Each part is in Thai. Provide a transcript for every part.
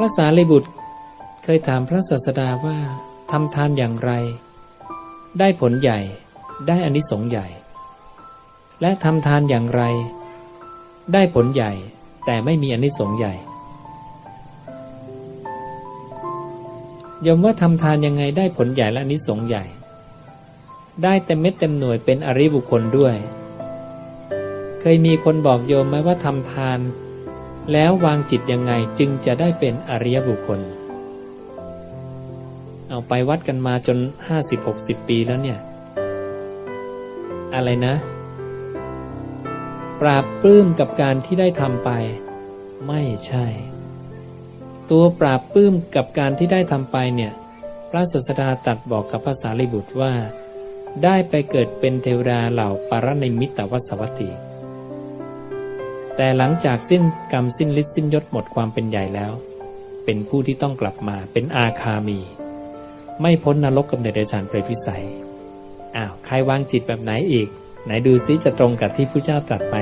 พระสารีบุตรเคยถามพระศาสดาว่าทำทานอย่างไร ได้ผลใหญ่ได้อานิสงส์ใหญ่ และทำทานอย่างไร ได้ผลใหญ่แต่ไม่มีอานิสงส์ใหญ่ยมว่าทำทานยังไงได้ผลใหญ่และอานิสงส์ใหญ่ ได้เต็มเม็ดเต็มหน่วยเป็นอริบุคคลด้วย เคยมีคนบอกโยมไหมว่าทำทาน แล้ววางจิตยังไงจึงจะได้เป็นอริยบุคคล เอาไปวัดกันมาจนห้าสิบหกสิบปีแล้วเนี่ย อะไรนะ ปราบปลื้มกับการที่ได้ทำไป ไม่ใช่ ตัวปราบปลื้มกับการที่ได้ทำไปเนี่ย พระศาสดาตัดบอกกับภาษาลิบุตรว่า ได้ไปเกิดเป็นเทวดาเหล่าปารณิมิตวสวัตติ แต่หลังจากสิ้นกรรมสิ้นฤทธิ์สิ้นยศหมดความเป็นใหญ่แล้ว เป็นผู้ที่ต้องกลับมาเป็นอาคามี ไม่พ้นนรกกับเดรัจฉานเปรตวิสัยอ้าวใครวางจิตแบบไหนอีก ไหนดูซิจะตรงกับที่พระเจ้าตรัสไหม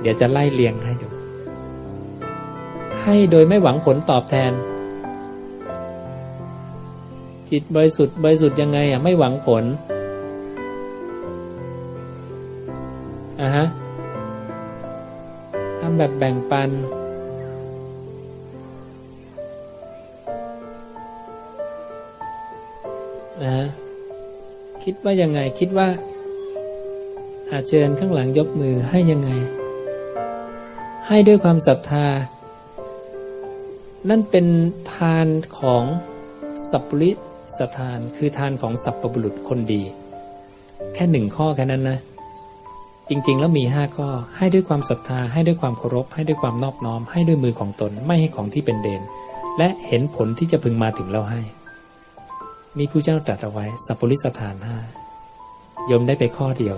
เดี๋ยวจะไล่เรียงให้ดู ให้โดยไม่หวังผลตอบแทน จิตบริสุทธิ์บริสุทธิ์ยังไงอะไม่หวังผลอะฮะ แบบแบ่งปัน นะคิดว่ายังไงคิดว่า อาเชิญข้างหลังยกมือให้ยังไง ให้ด้วยความศรัทธา นั่นเป็นทานของสัพปริสทาน คือทานของสัพปบุรุษคนดี แค่หนึ่งข้อแค่นั้นนะ จริง ๆ แล้วมีห้าข้อ ให้ด้วยความศรัทธา ให้ด้วยความเคารพ ให้ด้วยความนอบน้อม ให้ด้วยมือของตน ไม่ให้ของที่เป็นเดน และเห็นผลที่จะพึงมาถึงเราให้ นี่ผู้เจ้าตรัสเอาไว้ สัพปริสถานห้ายมได้ไปข้อเดียว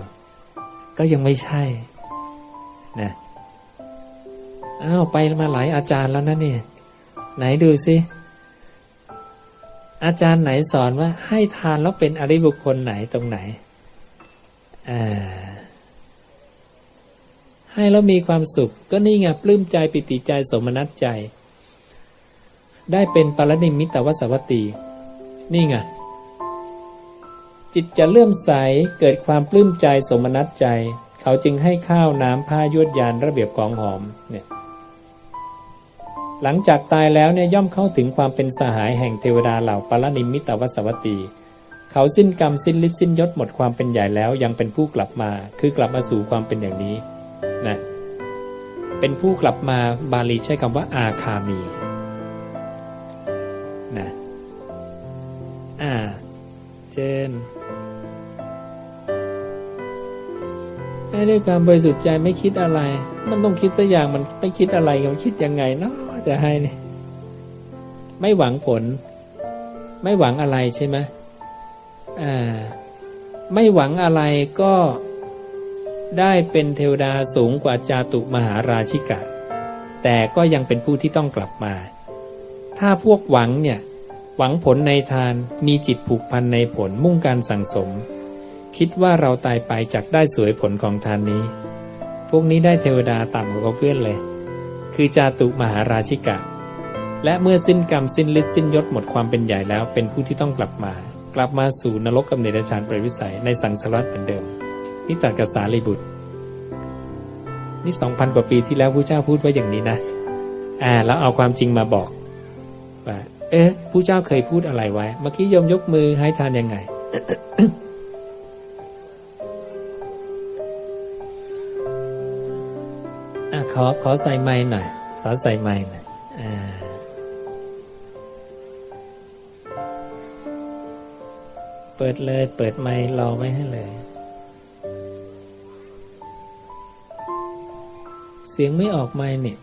ก็ยังไม่ใช่ นะอ้าวไปมาหลายอาจารย์แล้วนะเนี่ยไหนดูสิอาจารย์ไหนสอนว่าให้ทานแล้วเป็นอริบุคคลไหนตรงไหนอ่า ให้แล้วมีความสุข ก็นี่ไงปลื้มใจปิติใจสมนัตใจ ได้เป็นปรนิมิตวสวัตตีนี่ไงจิตจะเลื่อมใสเกิดความปลื้มใจสมนัตใจ เขาจึงให้ข้าวน้ำผ้ายวดยานระเบียบกองหอมเนี่ยหลังจากตายแล้วเนี่ยย่อมเข้าถึงความเป็นสหายแห่งเทวดาเหล่าปรนิมิตวสวัตตีเขาสิ้นกรรมสิ้นฤทธิ์สิ้นยศหมดความเป็นใหญ่แล้วยังเป็นผู้กลับมา คือกลับมาสู่ความเป็นอย่างนี้ นะเป็นผู้กลับมาบาลีใช้คำว่าอาคามีนะอ่าเจนให้ด้วยความบริสุทธิ์ใจไม่คิดอะไร มันต้องคิดสักอย่างมันไม่คิดอะไรมันคิดยังไงเนาะจะให้เนี่ยไม่หวังผล ไม่หวังอะไรใช่ไหมอ่า ไม่หวังอะไรก็ ได้เป็นเทวดาสูงกว่าจาตุมหาราชิกะ แต่ก็ยังเป็นผู้ที่ต้องกลับมา ถ้าพวกหวังเนี่ยหวังผลในทานมีจิตผูกพันในผลมุ่งการสั่งสม คิดว่าเราตายไปจากได้สวยผลของทานนี้ พวกนี้ได้เทวดาต่ำกว่าเพื่อนเลย คือจาตุมหาราชิกะ และเมื่อสิ้นกรรมสิ้นฤทธิ์สิ้นยศหมดความเป็นใหญ่แล้วเป็นผู้ที่ต้องกลับมา กลับมาสู่นรกกับเนรชานปรวิสัยในสังสารวัฏเหมือนเดิม นี่ตัดกับสารีบุตร นี่สองพันกว่าปีที่แล้วพระเจ้าพูดไว้อย่างนี้นะอ่าแล้วเอาความจริงมาบอกว่าเอ๊ะผู้เจ้าเคยพูดอะไรไว้ เมื่อกี้โยมยกมือให้ทานยังไงอะขอขอใส่ไม้หน่อยขอใส่ไม้หน่อยอ่เปิดเลย เปิดไม้รอไว้ให้เลย สียงไม่ออกไม้เนี่ย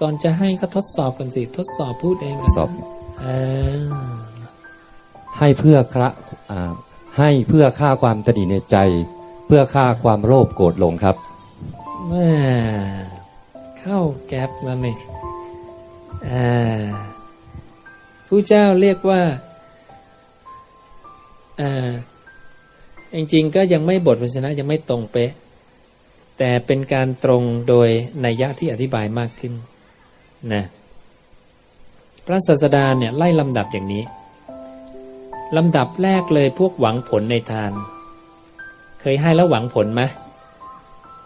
ก่อนจะให้ก็ทดสอบกันสิ ทดสอบพูดเองสอบเออให้เพื่อคระอ่าให้เพื่อฆ่าความตนีในใจ เพื่อฆ่าความโลภโกรธหลงครับแม่เข้าแก๊ปแล้วนี่อ่าผู้เจ้าเรียกว่าอ่าจริงๆก็ยังไม่บทพยัญชนะยังไม่ตรงเป๊ะ แต่เป็นการตรงโดยนัยยะที่อธิบายมากขึ้นนะพระศาสดาเนี่ยไล่ลำดับอย่างนี้ลำดับแรกเลยพวกหวังผลในทาน เคยให้แล้วหวังผลไหม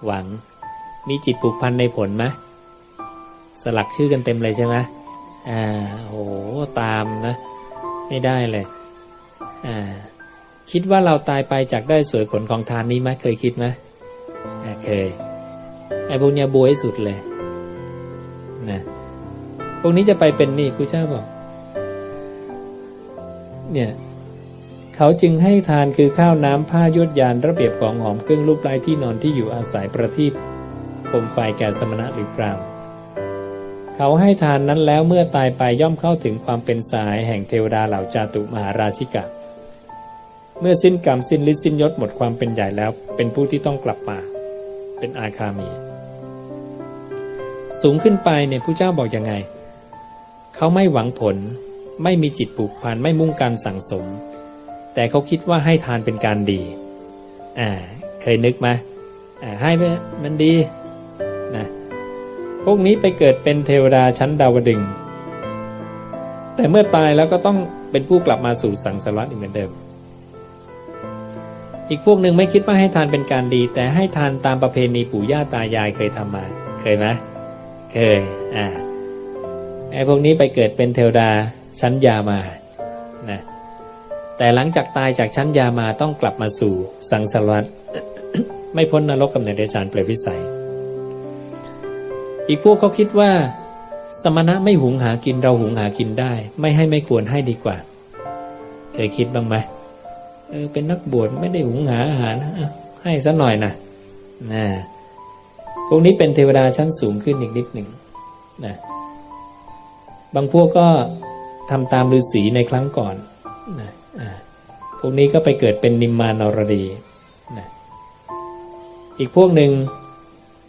หวังมีจิตผูกพันในผลไหมสลักชื่อกันเต็มเลยใช่ไหมอ่าโหตามนะ ไม่ได้เลยอ่าคิดว่าเราตายไปจากได้สวยผลของทานนี้ไหมเคยคิดไหม เคยไอ้พวกเนี้ยบวยสุดเลยนะพวกนี้จะไปเป็นนี่ครูเจ้าบอกเนี่ยเขาจึงให้ทานคือข้าวน้ำผ้ายวดยานระเบียบของหอมเครื่องรูปไร้ที่นอนที่อยู่อาศัยประทีปโคมไฟแก่สมณะหรือพรามเขาให้ทานนั้นแล้วเมื่อตายไปย่อมเข้าถึงความเป็นสายแห่งเทวดาเหล่าจาตุมหาราชิกะ เมื่อสิ้นกรรมสิ้นฤทธิ์สิ้นยศหมดความเป็นใหญ่แล้วเป็นผู้ที่ต้องกลับมา เป็นอาคามี สูงขึ้นไปเนี่ยผู้เจ้าบอกยังไง เขาไม่หวังผล ไม่มีจิตผูกพันไม่มุ่งการสั่งสม แต่เขาคิดว่าให้ทานเป็นการดี อ่า เคยนึกไหมอ่าให้มันดีนะพวกนี้ไปเกิดเป็นเทวดาชั้นดาวดึงแต่เมื่อตายแล้วก็ต้องเป็นผู้กลับมาสู่สังสารวัฏอีกเหมือนเดิม อีกพวกหนึ่งไม่คิดว่าให้ทานเป็นการดี แต่ให้ทานตามประเพณีปู่ย่าตายายเคยทำมา เคยไหมเคยอ่าไอ้พวกนี้ไปเกิดเป็นเทวดาชั้นยามานะแต่หลังจากตายจากชั้นยามาต้องกลับมาสู่สังสารวัฏไม่พ้นนรกกำเนิดเดชานเปรตวิสัย อีกพวกเขาคิดว่า สมณะไม่หุงหากินเราหุงหากินได้ ไม่ให้ไม่ควรให้ดีกว่า เคยคิดบ้างไหม เออเป็นนักบวชไม่ได้หุงหาอาหารให้ซะหน่อยนะนะพวกนี้เป็นเทวดาชั้นสูงขึ้นอีกนิดหนึ่งนะบางพวกก็ทำตามฤาษีในครั้งก่อนนะพวกนี้ก็ไปเกิดเป็นนิมมานรดีนะอีกพวกหนึ่ง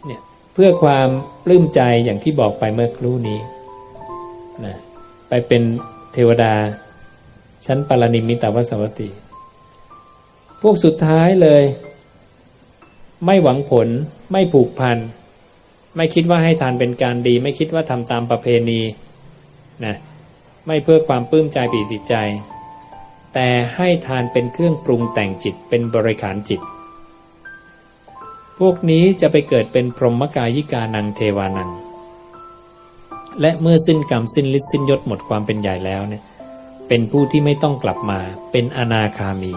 เนี่ยเพื่อความปลื้มใจอย่างที่บอกไปเมื่อครู่นี้นะไปเป็นเทวดาชั้นปารณิมิตาวสวัตติ วกสุดท้ายเลย ไม่หวังผล ไม่ผูกพัน ไม่คิดว่าให้ทานเป็นการดี ไม่คิดว่าทำตามประเพณีนะไม่เพื่อความปลื้มใจปีติใจ แต่ให้ทานเป็นเครื่องปรุงแต่งจิตเป็นบริขารจิต พวกนี้จะไปเกิดเป็นพรหมกายิกานังเทวานัง และเมื่อสิ้นกรรมสิ้นฤทธิ์สิ้นยศหมดความเป็นใหญ่แล้วเนี่ยเป็นผู้ที่ไม่ต้องกลับมาเป็นอนาคามี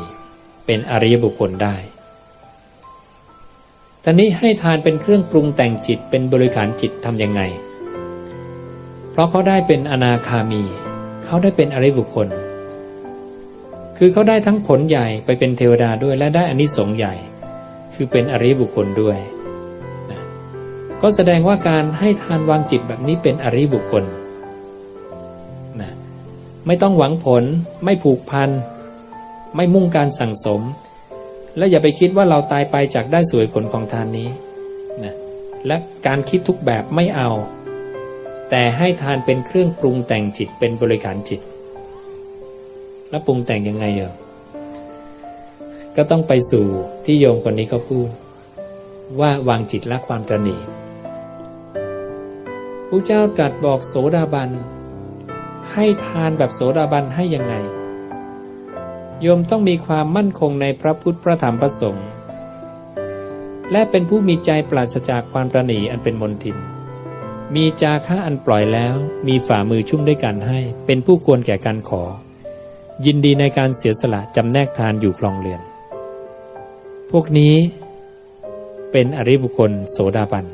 เป็นอริยบุคคลได้ตอนนี้ให้ทานเป็นเครื่องปรุงแต่งจิตเป็นบริขารจิตทำยังไง เพราะเขาได้เป็นอนาคามี เขาได้เป็นอริยบุคคล คือเขาได้ทั้งผลใหญ่ไปเป็นเทวดาด้วยและได้อานิสงส์ใหญ่ คือเป็นอริยบุคคลด้วยนะก็แสดงว่าการให้ทานวางจิตแบบนี้เป็นอริยบุคคลนะไม่ต้องหวังผลไม่ผูกพัน ไม่มุ่งการสั่งสม และอย่าไปคิดว่าเราตายไปจากได้สวยผลของทานนี้นะและการคิดทุกแบบไม่เอา แต่ให้ทานเป็นเครื่องปรุงแต่งจิตเป็นบริขารจิต แล้วปรุงแต่งยังไงเหรอก็ต้องไปสู่ที่โยมคนนี้เขาพูด ว่าวางจิตละความตระหนี่พระเจ้าตรัสบอกโสดาบัน ให้ทานแบบโสดาบันให้ยังไง โยมต้องมีความมั่นคงในพระพุทธพระธรรมพระสงฆ์และเป็นผู้มีใจปราศจากความประหนีอันเป็นมนทิน มีจาค่าอันปล่อยแล้ว มีฝ่ามือชุ่มด้วยกันให้ เป็นผู้ควรแก่การขอ ยินดีในการเสียสละจำแนกทานอยู่คลองเรือน พวกนี้เป็นอริบุคคลโสดาบัน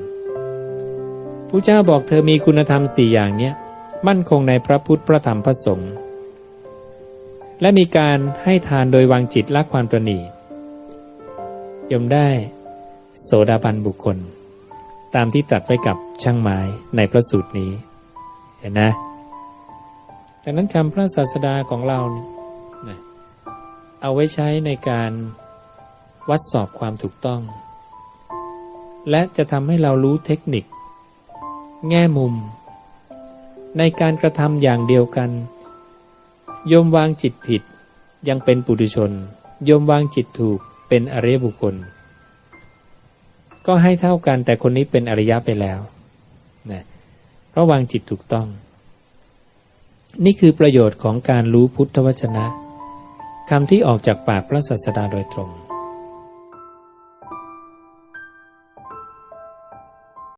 ผู้เจ้าบอกเธอมีคุณธรรมสี่อย่างเนี้ย มั่นคงในพระพุทธพระธรรมพระสงฆ์ และมีการให้ทานโดยวางจิตละความประนียมได้ โสดาบันบุคคล ตามที่ตรัสไว้กับช่างไม้ในพระสูตรนี้ เห็นนะดังนั้นคำพระศาสดาของเรานะเอาไว้ใช้ในการวัดสอบความถูกต้อง และจะทำให้เรารู้เทคนิค แง่มุม ในการกระทำอย่างเดียวกัน โยมวางจิตผิด ยังเป็นปุถุชน โยมวางจิตถูกเป็นอริยบุคคล ก็ให้เท่ากันแต่คนนี้เป็นอริยะไปแล้วนะเพราะวางจิตถูกต้อง นี่คือประโยชน์ของการรู้พุทธวจนะคำที่ออกจากปากพระศาสดาโดยตรง